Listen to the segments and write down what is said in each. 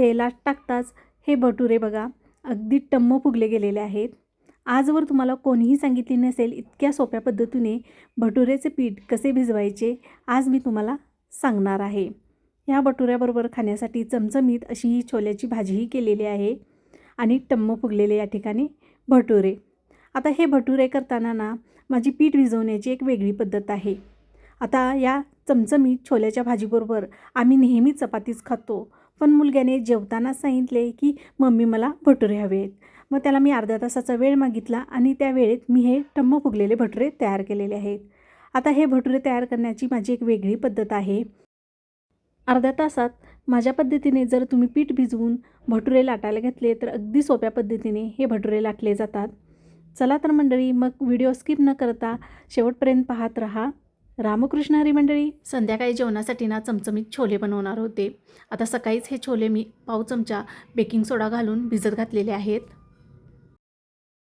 तेलात टाकताच हे भटुरे बघा अगदी टम्म फुगले गेलेले आहेत. आजवर तुम्हाला कोणीही सांगितले नसेल इतक्या सोप्या पद्धतीने भटुरेचे पीठ कसे भिजवायचे आज मी तुम्हाला सांगणार आहे. ह्या भटुऱ्याबरोबर खाण्यासाठी चमचमीत अशी ही छोल्याची भाजीही केलेली आहे आणि टम्म फुगलेले या ठिकाणी भटुरे. आता हे भटुरे करताना ना माझी पीठ भिजवण्याची एक वेगळी पद्धत आहे. आता या चमचमीत छोल्याच्या भाजीबरोबर आम्ही नेहमी चपातीच खातो. पण मुलग्याने जेवताना सांगितले की मम्मी मला भटुरे हवे आहेत मग त्याला मी अर्ध्या तासाचा वेळ मागितला आणि त्या वेळेत मी हे टम्म फुगलेले भटुरे तयार केलेले आहेत. आता हे भटुरे तयार करण्याची माझी एक वेगळी पद्धत आहे. अर्ध्या तासात माझ्या पद्धतीने जर तुम्ही पीठ भिजवून भटुरे लाटायला घेतले तर अगदी सोप्या पद्धतीने हे भटुरे लाटले जातात. चला तर मंडळी मग व्हिडिओ स्किप न करता शेवटपर्यंत पाहत राहा. रामकृष्ण हरी मंडळी संध्याकाळी जेवणासाठी ना चमचमीत छोले बनवणार होते. आता सकाळीच हे छोले मी पाव चमचा बेकिंग सोडा घालून भिजत घातलेले आहेत.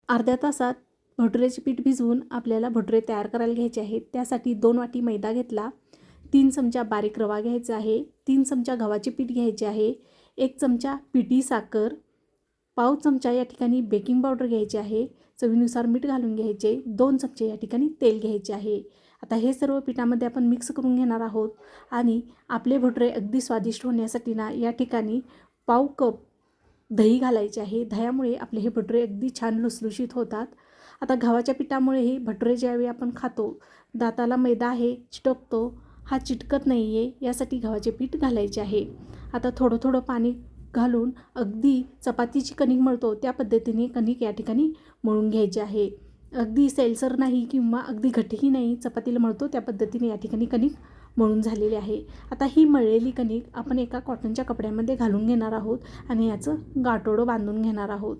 अर्ध्या तासात भटुरेचे पीठ भिजवून आपल्याला भटुरे तयार करायला घ्यायचे आहेत. त्यासाठी दोन वाटी मैदा घेतला तीन चमचा बारीक रवा घ्यायचा आहे तीन चमचा गव्हाचे पीठ घ्यायचे आहे एक चमचा पिठी साखर पाव चमचा या ठिकाणी बेकिंग पावडर घ्यायची आहे चवीनुसार मीठ घालून घ्यायचे दोन चमचे या ठिकाणी तेल घ्यायचे आहे. आता हे सर्व पिठामध्ये आपण मिक्स करून घेणार आहोत. आणि आपले भटुरे अगदी स्वादिष्ट होण्यासाठी ना या ठिकाणी पाव कप दही घालायचे आहे. दह्यामुळे आपले हे भटुरे अगदी छान लुसलुशीत होतात. आता गव्हाच्या पिठामुळेही भटुरे ज्यावेळी आपण खातो दाताला मैदा आहे चिटकतो हा चिटकत नाही आहे यासाठी गव्हाचे पीठ घालायचे आहे. आता थोडं थोडं पाणी घालून अगदी चपातीची कणिक मळतो त्या पद्धतीने कणिक या ठिकाणी मळून घ्यायची आहे. अगदी सैलसर नाही किंवा अगदी घटही नाही चपातीला मळतो त्या पद्धतीने या ठिकाणी कणिक मळून झालेली आहे. आता ही मळलेली कणिक आपण एका कॉटनच्या कपड्यामध्ये घालून घेणार आहोत आणि याचं गाठोडं बांधून घेणार आहोत.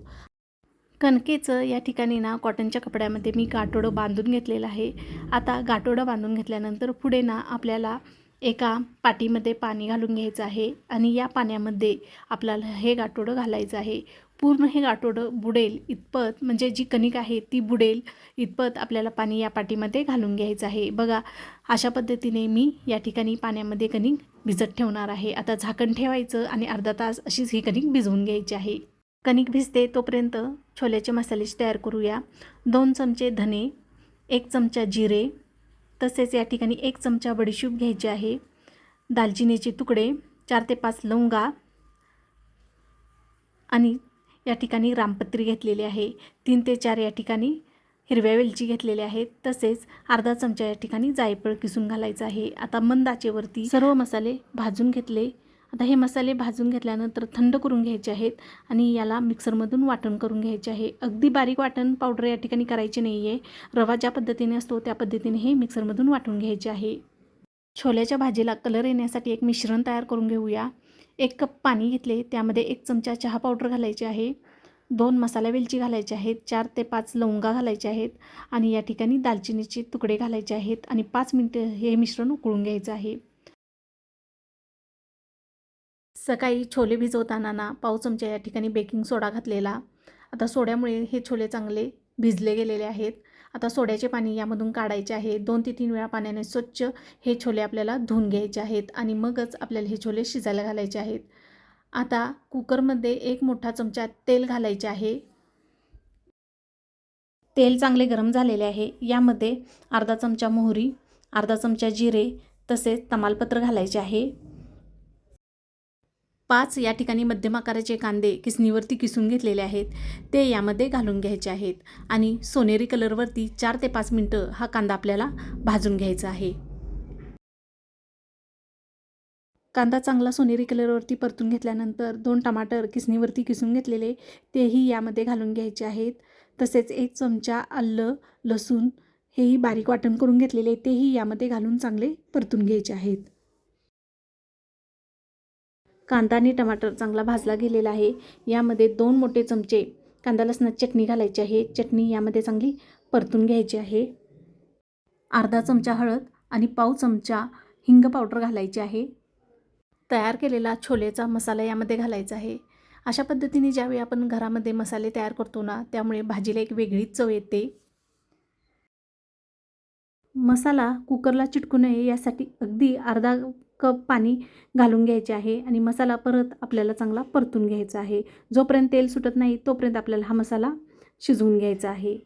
कणकेचं या ठिकाणी ना कॉटनच्या कपड्यामध्ये मी गाठोडं बांधून घेतलेलं आहे. आता गाठोडं बांधून घेतल्यानंतर पुढे ना आपल्याला एका पाटीमध्ये पाणी घालून घ्यायचं आहे आणि या पाण्यामध्ये आपल्याला हे गाठोडं घालायचं आहे. पूर्ण हे गाठोडं बुडेल इतपत म्हणजे जी कणिक आहे ती बुडेल इतपत आपल्याला पाणी या पाटीमध्ये घालून घ्यायचं आहे. बघा अशा पद्धतीने मी या ठिकाणी पाण्यामध्ये कणिक भिजत ठेवणार आहे. आता झाकण ठेवायचं आणि अर्धा तास अशीच ही कणिक भिजवून घ्यायची आहे. कणिक भिजते तोपर्यंत छोल्याचे मसालेच तयार करूया. दोन चमचे धने एक चमचा जिरे तसेच या ठिकाणी एक चमचा बडीशूप घ्यायची आहे. दालचिनीचे तुकडे चार ते पाच लवंगा आणि या ठिकाणी रामपत्री घेतलेली आहे. तीन ते चार या ठिकाणी हिरव्या वेलची घेतलेल्या आहेत तसेच अर्धा चमचा या ठिकाणी जायफळ किसून घालायचं आहे. आता मंदाचेवरती सर्व मसाले भाजून घेतले. आता हे मसाले भाजून घेतल्यानंतर थंड करून घ्यायचे आहेत आणि याला मिक्सरमधून वाटण करून घ्यायचे आहे. अगदी बारीक वाटण पावडर या ठिकाणी करायची नाही आहे रवा ज्या पद्धतीने असतो त्या पद्धतीने हे मिक्सरमधून वाटून घ्यायचे आहे. छोल्याच्या भाजीला कलर येण्यासाठी एक मिश्रण तयार करून घेऊया. एक कप पाणी घेतले त्यामध्ये एक चमचा चहा पावडर घालायची आहे. दोन मसाला वेलची घालायचे आहेत चार ते पाच लवंगा घालायचे आहेत आणि या ठिकाणी दालचिनीचे तुकडे घालायचे आहेत आणि पाच मिनटं हे मिश्रण उकळून घ्यायचं आहे. सकाळी छोले भिजवताना ना पाव चमचा या ठिकाणी बेकिंग सोडा घातलेला. आता सोड्यामुळे हे छोले चांगले भिजले गेलेले आहेत. आता सोड्याचे पाणी यामधून काढायचे आहे. दोन ते तीन वेळा पाण्याने स्वच्छ हे छोले आपल्याला धुवून घ्यायचे आहेत आणि मगच आपल्याला हे छोले शिजायला घालायचे आहेत. आता कुकरमध्ये एक मोठा चमचा तेल घालायचे आहे. तेल चांगले गरम झालेले आहे. यामध्ये अर्धा चमचा मोहरी अर्धा चमचा जिरे तसेच तमालपत्र घालायचे आहे. पाच या ठिकाणी मध्यम आकाराचे कांदे किसणीवरती किसून घेतलेले आहेत. ते यामध्ये घालून घ्यायचे आहेत. आणि सोनेरी कलरवरती चार ते पाच मिनटं हा कांदा आपल्याला भाजून घ्यायचा आहे. कांदा चांगला सोनेरी कलरवरती परतून घेतल्यानंतर दोन टमाटर किसणीवरती किसून घेतलेले तेही यामध्ये घालून घ्यायचे आहेत. तसेच एक चमचा आलं लसूण हेही बारीक वाटण करून घेतलेले तेही यामध्ये घालून चांगले परतून घ्यायचे आहेत. कांदा आणि टमाटर चांगला भाजला गेलेला आहे. यामध्ये दोन मोठे चमचे कांदा लसणाची चटणी घालायची आहे. चटणी यामध्ये चांगली परतून घ्यायची आहे. अर्धा चमचा हळद आणि पाव चमचा हिंग पावडर घालायची आहे. तयार केलेला छोलेचा मसाला यामध्ये घालायचा आहे. अशा पद्धतीने ज्यावेळी आपण घरामध्ये मसाले तयार करतो ना त्यामुळे भाजीला एक वेगळीच चव येते. मसाला कुकरला चिटकू नये यासाठी अगदी अर्धा कप पाणी घालून घ्यायचे आहे आणि मसाला परत आपल्याला चांगला परतून घ्यायचा आहे. जोपर्यंत तेल सुटत नाही तोपर्यंत आपल्याला हा मसाला शिजवून घ्यायचा आहे.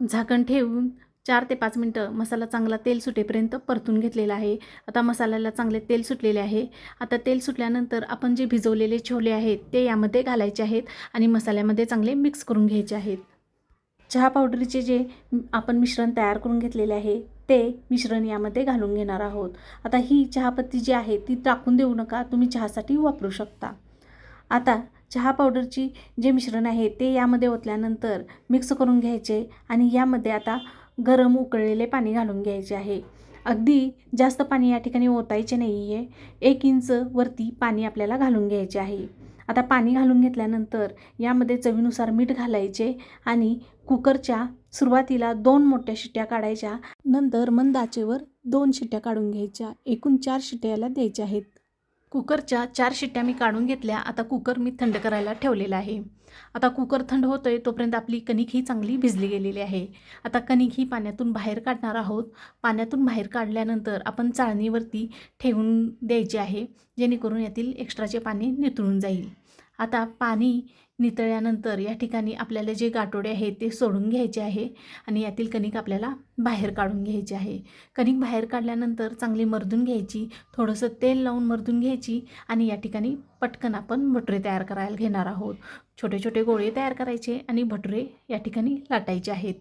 झाकण ठेवून चार ते पाच मिनटं मसाला चांगला तेल सुटेपर्यंत परतून घेतलेला आहे. आता मसाल्याला चांगले तेल सुटलेले आहे. आता तेल सुटल्यानंतर आपण जे भिजवलेले छोले आहेत ते यामध्ये घालायचे आहेत आणि मसाल्यामध्ये चांगले मिक्स करून घ्यायचे आहेत. चहा पावडरीचे जे आपण मिश्रण तयार करून घेतलेले आहे ते मिश्रण यामध्ये घालून घेणार आहोत. आता ही चहापत्ती जी आहे ती टाकून देऊ नका तुम्ही चहासाठी वापरू शकता. आता चहा पावडरची जे मिश्रण आहे ते यामध्ये ओतल्यानंतर मिक्स करून घ्यायचे आणि यामध्ये आता गरम उकळलेले पाणी घालून घ्यायचे आहे. अगदी जास्त पाणी या ठिकाणी ओतायचे नाही आहे एक इंच वरती पाणी आपल्याला घालून घ्यायचे आहे. आता पाणी घालून घेतल्यानंतर यामध्ये चवीनुसार मीठ घालायचे आणि कुकरच्या सुरुवातीला दोन मोठ्या शिट्ट्या काढायच्या. नंतर मंद आचेवर दोन शिट्ट्या काढून घ्यायच्या. एकूण चार शिट्ट्या याला द्यायच्या आहेत. कुकरच्या चार शिट्ट्या मी काढून घेतल्या. आता कुकर मी थंड करायला ठेवलेला आहे. आता कुकर थंड होतोय तोपर्यंत आपली कणिक ही चांगली भिजली गेलेली आहे. आता कणिक ही पाण्यातून बाहेर काढणार आहोत. पाण्यातून बाहेर काढल्यानंतर आपण चाळणीवरती ठेवून द्यायची आहे. जेणेकरून यातील एक्स्ट्राचे पाणी नितळून जाईल. आता पाणी नितळल्यानंतर या ठिकाणी आपल्याला जे गाठोडे आहेत ते सोडून घ्यायचे आहे आणि यातील कणिक आपल्याला बाहेर काढून घ्यायची आहे. कणिक बाहेर काढल्यानंतर चांगली मर्दून घ्यायची थोडंसं तेल लावून मर्दून घ्यायची आणि या ठिकाणी पटकन आपण भटुरे तयार करायला घेणार आहोत. छोटे छोटे गोळे तयार करायचे आणि भटुरे या ठिकाणी लाटायचे आहेत.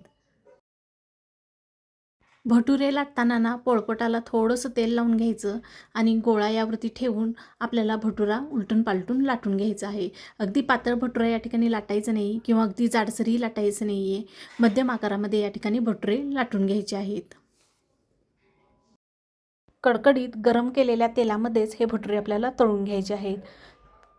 भटुरे लाटताना ना पोळपटाला थोडंसं तेल लावून घ्यायचं आणि गोळा यावरती ठेवून आपल्याला भटुरा उलटून पालटून लाटून घ्यायचा आहे. अगदी पातळ भटुरा या ठिकाणी लाटायचं नाही किंवा अगदी जाडसरही लाटायचं नाही आहे मध्यम आकारामध्ये या ठिकाणी भटुरे लाटून घ्यायचे आहेत. कडकडीत गरम केलेल्या तेलामध्येच हे भटुरे आपल्याला तळून घ्यायचे आहेत.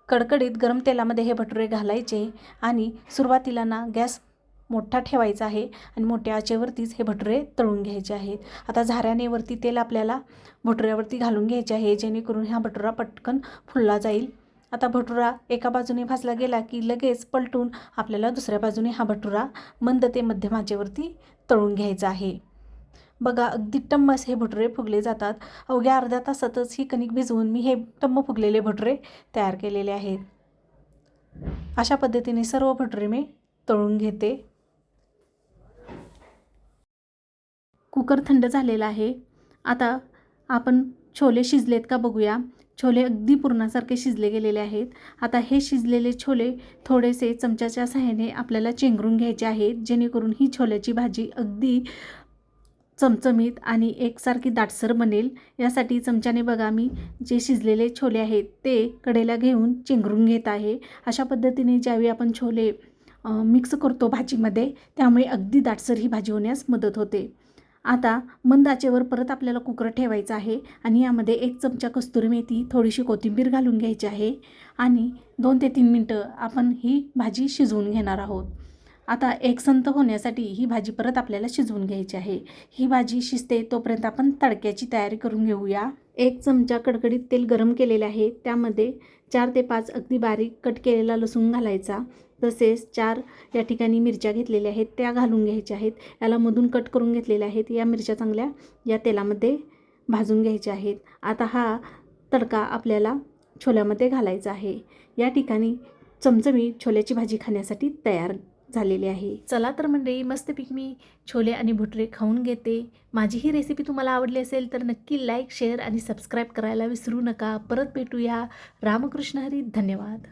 कडकडीत गरम तेलामध्ये हे भटुरे घालायचे आणि सुरुवातीला ना गॅस मोठा ठेवायचा आहे आणि मोठ्या आचेवरतीच हे भटुरे तळून घ्यायचे आहेत. आता झाऱ्याने वरती तेल आपल्याला भटुऱ्यावरती घालून घ्यायचे आहे जेणेकरून हा भटुरा पटकन फुलला जाईल. आता भटुरा एका बाजूने भाजला गेला की लगेच पलटून आपल्याला दुसऱ्या बाजूने हा भटुरा मंद ते मध्यम आचेवरती तळून घ्यायचा आहे. बघा अगदी टम्मस हे भटुरे फुगले जातात. अवघ्या अर्ध्या तासातच ही कणिक भिजवून मी हे टम्म फुगलेले भटुरे तयार केलेले आहेत. अशा पद्धतीने सर्व भटुरे मी तळून घेते. कुकर थंड झालेला आहे. आता आपण छोले शिजलेत का बघूया. छोले अगदी पुरणासारखे शिजले गेलेले आहेत. आता हे शिजलेले छोले थोडेसे चमच्याच्या सहाय्याने आपल्याला चेंगरून घ्यायचे आहेत. जेणेकरून ही छोल्याची भाजी अगदी चमचमीत आणि एकसारखी दाटसर बनेल. यासाठी चमच्याने बघा मी जे शिजलेले छोले आहेत ते कडेला घेऊन चेंगरून घेत आहे. अशा पद्धतीने ज्यावेळी आपण छोले मिक्स करतो भाजीमध्ये त्यामुळे अगदी दाटसर ही भाजी होण्यास मदत होते. आता मंद आचेवर परत आपल्याला कुकर ठेवायचं आहे आणि यामध्ये एक चमचा कस्तुरी मेथी थोडीशी कोथिंबीर घालून घ्यायची आहे आणि दोन ते तीन मिनटं आपण ही भाजी शिजवून घेणार आहोत. आता एक संत होण्यासाठी ही भाजी परत आपल्याला शिजवून घ्यायची आहे. ही भाजी शिजते तोपर्यंत आपण तडक्याची तयारी करून घेऊया. एक चमचा कडकडीत तेल गरम केलेले आहे. त्यामध्ये चार ते पाच अगदी बारीक कट केलेला लसूण घालायचा. तसेच चार या ठिकाणी मिरच्या घेतलेल्या आहेत त्या घालून घ्यायच्या आहेत याला मधून कट करून घेतलेल्या आहेत या मिरच्या चांगल्या या तेलामध्ये भाजून घ्यायच्या आहेत. आता हा तडका आपल्याला छोल्यामध्ये घालायचा आहे. या ठिकाणी चमचमी छोल्याची भाजी खाण्यासाठी तयार झालेली आहे. चला तर मंडळी मस्तपैकी मी छोले आणि भुटरे खाऊन घेते. माझी ही रेसिपी तुम्हाला आवडली असेल तर नक्की लाईक शेअर आणि सबस्क्राईब करायला विसरू नका. परत भेटूया. रामकृष्ण हरी धन्यवाद.